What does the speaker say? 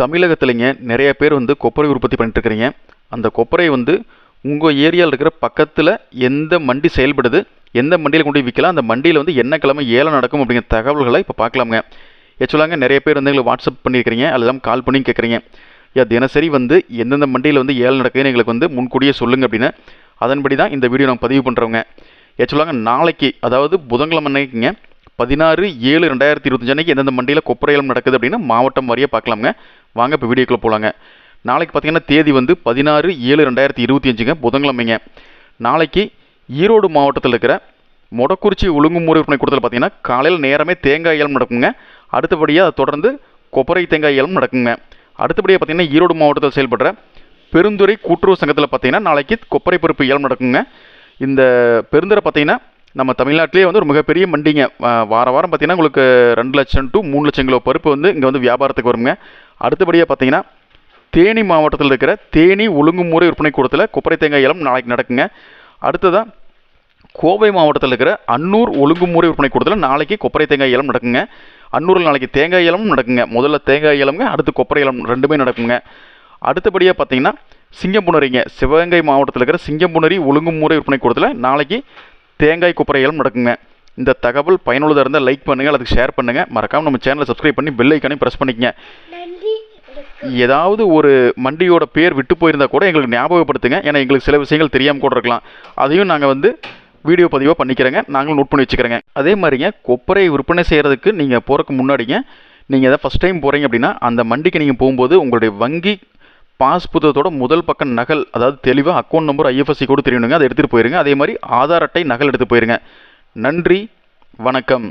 தமிழகத்துலைங்க நிறைய பேர் வந்து கொப்பரை உற்பத்தி பண்ணிட்டு இருக்கிறீங்க அந்த கொப்பரை வந்து உங்கள் ஏரியாவில் இருக்கிற பக்கத்தில் எந்த மண்டி செயல்படுது எந்த மண்டியில் கொண்டு போய் விற்கலாம் அந்த மண்டியில் வந்து என்ன கிழமை ஏலம் நடக்கும் அப்படிங்கிற தகவல்களை இப்போ பார்க்கலாமுங்க. ஆக்சுவலாங்க நிறைய பேர் வந்து எங்களுக்கு வாட்ஸ்அப் பண்ணியிருக்கிறீங்க அதெல்லாம் கால் பண்ணி கேட்குறீங்க. தினசரி வந்து எந்தெந்த மண்டியில் வந்து ஏலம் நடக்குதுன்னு எங்களுக்கு வந்து முன்கூடியே சொல்லுங்க அப்படின்னு. அதன்படி தான் இந்த வீடியோ நாங்கள் பதிவு பண்ணுறோங்க ஆக்சுவலாங்க நாளைக்கு அதாவது புதன்கிழமை அன்னைக்குங்க பதினாறு ஏழு ரெண்டாயிரத்தி இருபத்தஞ்சு அன்னைக்கு எந்தெந்த மண்டியில் கொப்பரை நடக்குது அப்படின்னு மாவட்டம் வாரியாக பார்க்கலாமுங்க. வாங்க இப்போ வீடியோக்குள்ளே போகலாங்க நாளைக்கு பார்த்தீங்கன்னா தேதி வந்து பதினாறு ஏழு ரெண்டாயிரத்தி இருபத்தி அஞ்சுங்க புதன்கிழமைங்க. நாளைக்கு ஈரோடு மாவட்டத்தில் இருக்கிற மொடக்குறிச்சி ஒழுங்குமுறை விற்பனை கூடத்தில் பார்த்தீங்கன்னா காலையில் நேரமே தேங்காய் ஏலம் நடக்குங்க. அடுத்தபடியாக அதை தொடர்ந்து கொப்பரை தேங்காய் ஏலம் நடக்குங்க. அடுத்தபடியாக பார்த்தீங்கன்னா ஈரோடு மாவட்டத்தில் செயல்படுற பெருந்துறை கூட்டுறவு சங்கத்தில் பார்த்தீங்கன்னா நாளைக்கு கொப்பரை பருப்பு ஏலம் நடக்குங்க. இந்த பெருந்துறை பார்த்தீங்கன்னா நம்ம தமிழ்நாட்டிலே வந்து ஒரு மிகப்பெரிய மண்டிங்க. வார வாரம் பார்த்தீங்கன்னா உங்களுக்கு ரெண்டு லட்சம் டு மூணு லட்சம் கிலோ பருப்பு வந்து இங்கே வந்து வியாபாரத்துக்கு வருங்க. அடுத்தபடியாக பார்த்தீங்கன்னா தேனி மாவட்டத்தில் இருக்கிற தேனி ஒழுங்குமுறை விற்பனை கூடத்தில் கொப்பரை தேங்காய் ஏலம் நாளைக்கு நடக்குங்க. அடுத்ததாக கோவை மாவட்டத்தில் இருக்கிற அன்னூர் ஒழுங்குமுறை விற்பனை கூடத்தில் நாளைக்கு கொப்பரை தேங்காய் ஏலம் நடக்குங்க. அன்னூரில் நாளைக்கு தேங்காய் ஏலமும் நடக்குங்க. முதல்ல தேங்காய் ஏலம்ங்க அடுத்து கொப்பரை ஏலம் ரெண்டுமே நடக்குங்க. அடுத்தபடியாக பார்த்தீங்கன்னா சிங்கம்புணரிங்க சிவகங்கை மாவட்டத்தில் இருக்கிற சிங்கம்புணரி ஒழுங்குமுறை விற்பனை கூடத்தில் நாளைக்கு தேங்காய் கொப்பரை ஏலம் நடக்குங்க. இந்த தகவல் பயனுள்ளதாக இருந்தால் லைக் பண்ணுங்கள் அதுக்கு ஷேர் பண்ணுங்கள் மறக்காமல் நம்ம சேனலை சப்ஸ்கிரைப் பண்ணி பெல் ஐக்கானையும் ப்ரெஸ் பண்ணிக்கங்க. ஏதாவது ஒரு மண்டியோட பேர் விட்டு போயிருந்தா கூட எங்களுக்கு ஞாபகப்படுத்துங்க. ஏன்னா எங்களுக்கு சில விஷயங்கள் தெரியாமல் கூட இருக்கலாம். அதையும் நாங்கள் வந்து வீடியோ பதிவாக பண்ணிக்கிறேங்க. நாங்களும் நோட் பண்ணி வச்சுக்கிறேங்க. அதே மாதிரிங்க கொப்பரை விற்பனை செய்கிறதுக்கு நீங்கள் போகிறதுக்கு முன்னாடிங்க நீங்கள் எதாவது ஃபஸ்ட் டைம் போகிறீங்க அப்படின்னா அந்த மண்டிக்கு நீங்கள் போகும்போது உங்களுடைய வங்கி பாஸ் புத்தகத்தோட முதல் பக்கம் நகல் அதாவது தெளிவாக அக்கௌண்ட் நம்பர் ஐஎஃப்எஸ்சி கூட தெரியணுங்க. அதை எடுத்துகிட்டு போயிருங்க. அதே மாதிரி ஆதார் அட்டை நகல் எடுத்து போயிருங்க. நன்றி. வணக்கம்.